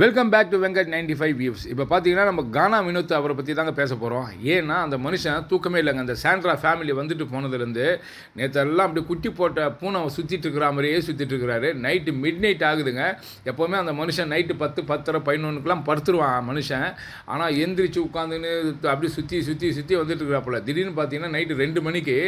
Welcome back to Venkat ninety five views இப்போ பார்த்தீங்கன்னா நம்ம கானா வினோத் அவரை பற்றி தாங்க பேச போகிறோம் ஏன்னா அந்த மனுஷன் தூக்கமே இல்லைங்க. அந்த சாண்ட்ரா ஃபேமிலி வந்துட்டு போனதுலேருந்து நேற்றெல்லாம் அப்படி குட்டி போட்ட பூனை சுற்றிட்டு இருக்கிற மாதிரியே சுற்றிட்டு இருக்கிறாரு. நைட்டு மிட் நைட் ஆகுதுங்க. எப்போவுமே அந்த மனுஷன் நைட்டு பத்து பத்தரை பதினொன்றுக்கெலாம் படுத்துருவான் மனுஷன். ஆனால் எந்திரிச்சு உட்காந்துன்னு அப்படி சுற்றி சுற்றி சுற்றி வந்துட்டு இருக்கிறாப்புல. திடீர்னு பார்த்தீங்கன்னா நைட்டு ரெண்டு மணிக்கு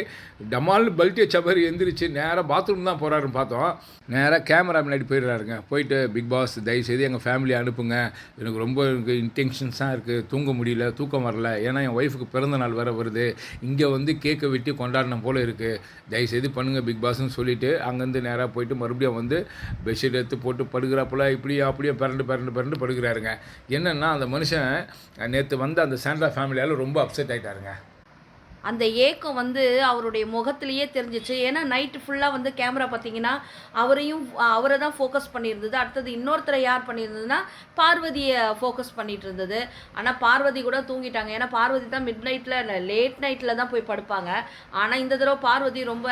டமால் பல்ட்டிய சபரி எந்திரிச்சு நேராக பாத்ரூம் தான் போகிறாருன்னு பார்த்தோம். நேராக கேமரா முன்னாடி போயிடுறாருங்க. போயிட்டு பிக் பாஸ் தயவுசெய்து எங்கள் ஃபேமிலி அனுப்புங்க. எனக்கு ரொம்ப எனக்கு இன்டென்ஷன்ஸாக இருக்குது தூங்க முடியல தூக்கம் வரல. ஏன்னா என் ஒய்ஃபுக்கு பிறந்த நாள் வேறு வருது. இங்கே வந்து கேக்கை வெட்டி கொண்டாடின போல் இருக்குது தயவுசெய்து பண்ணுங்கள் பிக் பாஸ்ன்னு சொல்லிவிட்டு அங்கேருந்து நேராக போயிட்டு மறுபடியும் வந்து பெட்ஷீட் எடுத்து போட்டு படுக்கிறாப்புல. இப்படியே அப்படியே பிறண்டு பிறண்டு பிறண்டு படுக்கிறாருங்க. என்னென்னா அந்த மனுஷன் நேற்று வந்து அந்த சாண்ட்ரா ஃபேமிலியால் ரொம்ப அப்செட் ஆகிட்டாருங்க அந்த ஏக்கம் வந்து அவருடைய முகத்திலேயே தெரிஞ்சிச்சு. ஏன்னா நைட்டு ஃபுல்லாக வந்து கேமரா பார்த்தீங்கன்னா அவரையும் அவரை தான் ஃபோக்கஸ் பண்ணியிருந்தது. அடுத்தது இன்னொருத்தரை யார் பண்ணியிருந்ததுன்னா பார்வதியை ஃபோக்கஸ் பண்ணிகிட்டு இருந்தது ஆனால் பார்வதி கூட தூங்கிட்டாங்க. ஏன்னா பார்வதி தான் மிட் நைட்டில் லேட் நைட்டில் தான் போய் படுப்பாங்க. ஆனால் இந்த தடவை பார்வதி ரொம்ப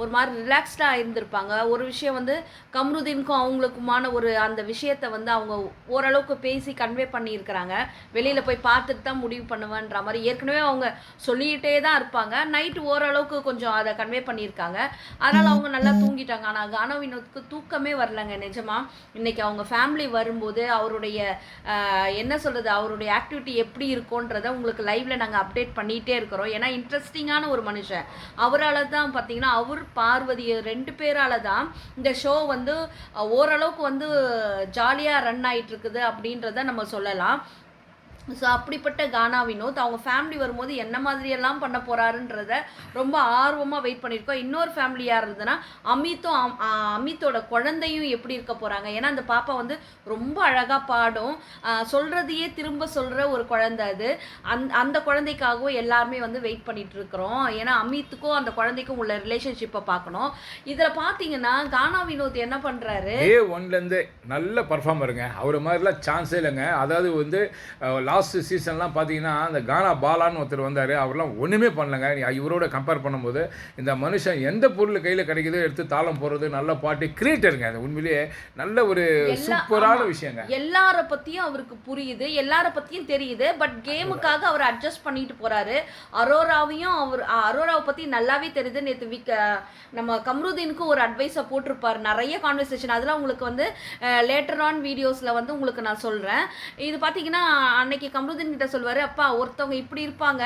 ஒரு மாதிரி ரிலாக்ஸ்டாக இருந்திருப்பாங்க. ஒரு விஷயம் வந்து கம்ருதீனுக்கும் அவங்களுக்குமான ஒரு அந்த விஷயத்தை வந்து அவங்க ஓரளவுக்கு பேசி கன்வே பண்ணியிருக்கிறாங்க. வெளியில் போய் பார்த்துட்டு தான் முடிவு பண்ணுவேன்ற மாதிரி ஏற்கனவே அவங்க சொல்லிக்கிட்டே தான் இருப்பாங்க. நைட்டு ஓரளவுக்கு கொஞ்சம் அதை கன்வே பண்ணியிருக்காங்க. அதனால் அவங்க நல்லா தூங்கிட்டாங்க. ஆனால் கானா வினோத்துக்கு தூக்கமே வரலங்க நிஜமா. இன்னைக்கு அவங்க ஃபேமிலி வரும்போது அவருடைய என்ன சொல்கிறது அவருடைய ஆக்டிவிட்டி எப்படி இருக்கும்ன்றதை உங்களுக்கு லைவ்ல நாங்கள் அப்டேட் பண்ணிகிட்டே இருக்கிறோம். ஏன்னா இன்ட்ரெஸ்டிங்கான ஒரு மனுஷன். அவரால் தான் பார்த்தீங்கன்னா அவர் பார்வதி ரெண்டு பேரால தான் இந்த ஷோ வந்து ஓரளவுக்கு வந்து ஜாலியாக ரன் ஆகிட்டு இருக்குது அப்படின்றத நம்ம சொல்லலாம். ஸோ அப்படிப்பட்ட கானா வினோத் அவங்க ஃபேமிலி வரும்போது என்ன மாதிரியெல்லாம் பண்ண போகிறாருன்றத ரொம்ப ஆர்வமாக வெயிட் பண்ணியிருக்கோம். இன்னொரு ஃபேமிலியாக இருந்ததுன்னா அமித்தும் அம்- அமித்தோட குழந்தையும் எப்படி இருக்க போகிறாங்க ஏன்னா அந்த பாப்பா வந்து ரொம்ப அழகாக பாடும். சொல்கிறதையே திரும்ப சொல்கிற ஒரு குழந்தை அது. அந் அந்த குழந்தைக்காகவும் எல்லாருமே வந்து வெயிட் பண்ணிகிட்டு இருக்கிறோம் ஏன்னா அமித்துக்கும் அந்த குழந்தைக்கும் உள்ள ரிலேஷன்ஷிப்பை பார்க்கணும். இதில் பார்த்தீங்கன்னா கானா வினோத் என்ன பண்ணுறாரு ஏ ஒன்லேருந்து நல்ல பர்ஃபார்மருங்க அவர் மாதிரிலாம் சான்ஸே இல்லைங்க. அதாவது வந்து லாஸ்ட் சீசன்லாம் பார்த்தீங்கன்னா அந்த கானா பாலான்னு ஒருத்தர் வந்தார். அவர்லாம் ஒன்றுமே பண்ணலங்க. இவரோட கம்பேர் பண்ணும்போது இந்த மனுஷன் எந்த பொருள் கையில் கிடைக்குதோ எடுத்து தாளம் போடுறது நல்ல பாட்டு கிரியேட்டருங்க அது உண்மையிலேயே நல்ல ஒரு சூப்பரான. விஷயங்க. எல்லார பத்தியும் அவருக்கு புரியுது. எல்லார பத்தியும் தெரியுது. பட் கேமுக்காக அவர் அட்ஜஸ்ட் பண்ணிட்டு போறாரு. அரோராவையும் அவர் அரோராவை பத்தி நல்லாவே தெரியுது. நேற்று விக் அ, நம்ம கம்ருதீனுக்கு ஒரு அட்வைஸை போட்டிருப்பாரு. நிறைய கான்வர்சேஷன் அதெல்லாம் உங்களுக்கு வந்து லேட்டர் ஆன் வீடியோஸ்ல வந்து உங்களுக்கு நான் சொல்றேன். இது பாத்தீங்கன்னா அன்னைக்கு கம்ருதீன் கிட்ட சொல்வாரு அப்பா ஒருத்தவங்க இப்படி இருப்பாங்க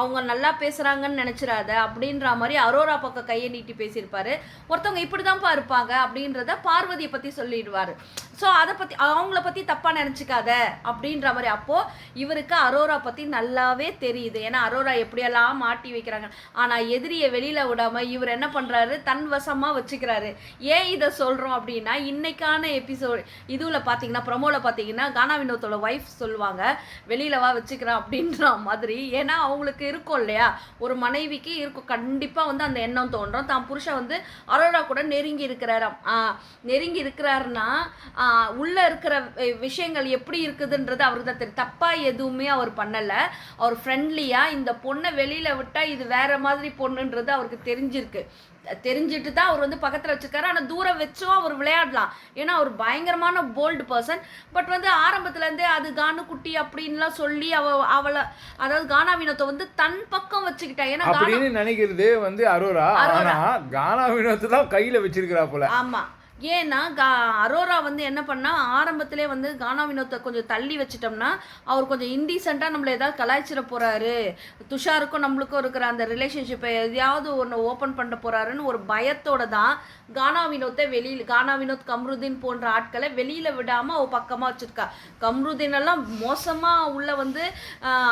அவங்க நல்லா பேசுறாங்கன்னு நினைச்சிடாத அப்படின்ற மாதிரி அரோரா பக்கம் கையை நீட்டி பேசியிருப்பாரு. ஒருத்தவங்க இப்படிதான்ப்பா இருப்பாங்க அப்படின்றத பார்வதியை பத்தி சொல்லிடுவாரு. ஸோ அதை பத்தி அவங்கள பத்தி தப்பா நினைச்சுக்காத அப்படின்ற மாதிரி அப்போ இவருக்கு அரோரா பத்தி நல்லாவே தெரியுது. ஏன்னா அரோரா எப்படியெல்லாம் மாட்டி வைக்கிறாங்க. ஆனா எதிரியை வெளியில விடாம இவர் என்ன பண்றாரு? தன் வசமா வச்சுக்கிறாரு. ஏன் இதை சொல்றோம் அப்படின்னா இன்னைக்கான எபிசோட் இதுல பாத்தீங்கன்னா ப்ரமோல பாத்தீங்கன்னா கானா வினோத்தோட ஒய்ஃப் சொல்லுவாங்க வெளியில வா வச்சுக்கிறேன் அப்படின்ற மாதிரி. ஏன்னா அவங்களுக்கு இருக்கும் இல்லையா? ஒரு மனைவிக்கு இருக்கும். கண்டிப்பா வந்து அந்த எண்ணம் தோன்றும். தான் புருஷன் வந்து அரோரா கூட நெருங்கி இருக்கிறாராம். ஆஹ் நெருங்கி இருக்கிறாருன்னா உள்ளே உள்ள இருக்கிற விஷயங்கள் எப்படி இருக்குதுன்றது அவருக்கு தான் தெரியும். தப்பா எதுவுமே அவர் பண்ணல. அவர் ஃப்ரெண்ட்லியா இந்த பொண்ணை வெளியில விட்டா இது வேற மாதிரி பொண்ணுன்றது அவருக்கு தெரிஞ்சிருக்கு. தெரிஞ்சுட்டு தான் அவர் வந்து பக்கத்தில் வச்சிருக்காரு. ஆனால் தூரம் வச்சும் அவர் விளையாடலாம். ஏன்னா அவர் பயங்கரமான போல்டு பர்சன் பட் வந்து ஆரம்பத்துலேருந்தே அது கானு குட்டி அப்படின்லாம் சொல்லி அவ அவளை அதாவது கானா வினோத்தை வந்து தன் பக்கம் வச்சுக்கிட்டா. ஏன்னா நினைக்கிறது வந்து அரோரா. அரோரா. ஆனா கானா வினோத்து தான் கையில் வச்சிருக்கிறா போல. ஆமா. ஏன்னா கா அரோரா வந்து என்ன பண்ணால் ஆரம்பத்திலே வந்து கானா வினோத்தை கொஞ்சம் தள்ளி வச்சிட்டோம்னா அவர் கொஞ்சம் இன்டீசெண்டாக நம்மளை ஏதாவது கலாய்ச்சிட போகிறாரு துஷாருக்கும் நம்மளுக்கும் இருக்கிற அந்த ரிலேஷன்ஷிப்பை எதையாவது ஒன்று ஓப்பன் பண்ண போகிறாருன்னு ஒரு பயத்தோட தான் கானா வினோத்தை வெளியில் கானா வினோத் கம்ருதீன் போன்ற ஆட்களை வெளியில் விடாமல் அவள் பக்கமாக வச்சுருக்கா. கம்ருதீன் எல்லாம் மோசமாக உள்ள வந்து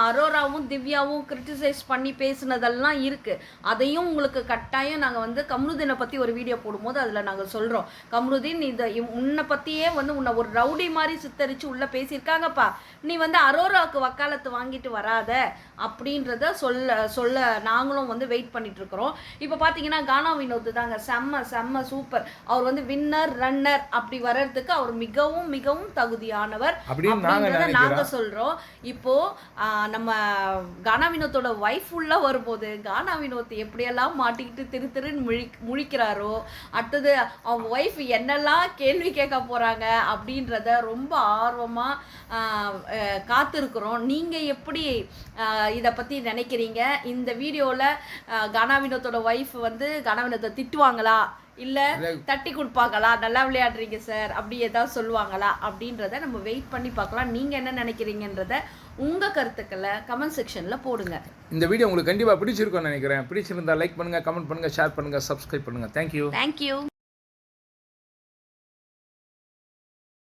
அரோராவும் திவ்யாவும் கிரிட்டிசைஸ் பண்ணி பேசுனதெல்லாம் இருக்குது அதையும் உங்களுக்கு கட்டாயம் நாங்கள் வந்து கம்ருதீனை பற்றி ஒரு வீடியோ போடும்போது அதில் நாங்கள் சொல்கிறோம் கம்ருதீன் இதை உன்னை பத்தியே வந்து உன்னை ஒரு ரவுடி மாதிரி சித்தரிச்சு உள்ள பேசியிருக்காங்கப்பா. நீ வந்து அரோராவுக்கு வக்காலத்து வாங்கிட்டு வராத அப்படின்றத சொல்ல சொல்ல நாங்களும் வந்து வெயிட் பண்ணிட்டு இருக்கிறோம் இப்போ பார்த்தீங்கன்னா கானா வினோத் தாங்க செம்ம செம்ம சூப்பர் அவர் வந்து வின்னர் ரன்னர் அப்படி வர்றதுக்கு அவர் மிகவும் மிகவும் தகுதியானவர் அப்படின்றத நாங்க நினைக்கிறோம். சொல்றோம். இப்போ ஆஹ், நம்ம கானா வினோத்தோட ஒய்ஃப் உள்ள வரும்போது கானா வினோத் எப்படியெல்லாம் மாட்டிக்கிட்டு திரு திருன்னு முழி முழிக்கிறாரோ அடுத்தது அவங்க ஒய்ஃப் என்னெல்லாம் கேள்வி கேட்க போகிறாங்க அப்படின்றத ரொம்ப ஆர்வமாக காத்திருக்கிறோம். நீங்கள் எப்படி இதை பற்றி நினைக்கிறீங்க? இந்த வீடியோவில் கனா வினோத்தோட ஒய்ஃப் வந்து கனா வினோத்தை திட்டுவாங்களா? இல்லை தட்டி கொடுப்பாங்களா? நல்லா விளையாடுறீங்க சார் அப்படி ஏதாவது சொல்லுவாங்களா? அப்படின்றத நம்ம வெயிட் பண்ணி பார்க்கலாம். நீங்கள் என்ன நினைக்கிறீங்கன்றத உங்கள் கருத்துக்களை கமெண்ட் செக்ஷனில் போடுங்க. இந்த வீடியோ உங்களுக்கு கண்டிப்பாக பிடிச்சிருக்கும்னு நினைக்கிறேன். பிடிச்சிருந்தா லைக் பண்ணுங்கள் கமெண்ட் பண்ணுங்கள் ஷேர் பண்ணுங்கள் சப்ஸ்கிரைப் பண்ணுங்கள் தேங்க்யூ தேங்க்யூ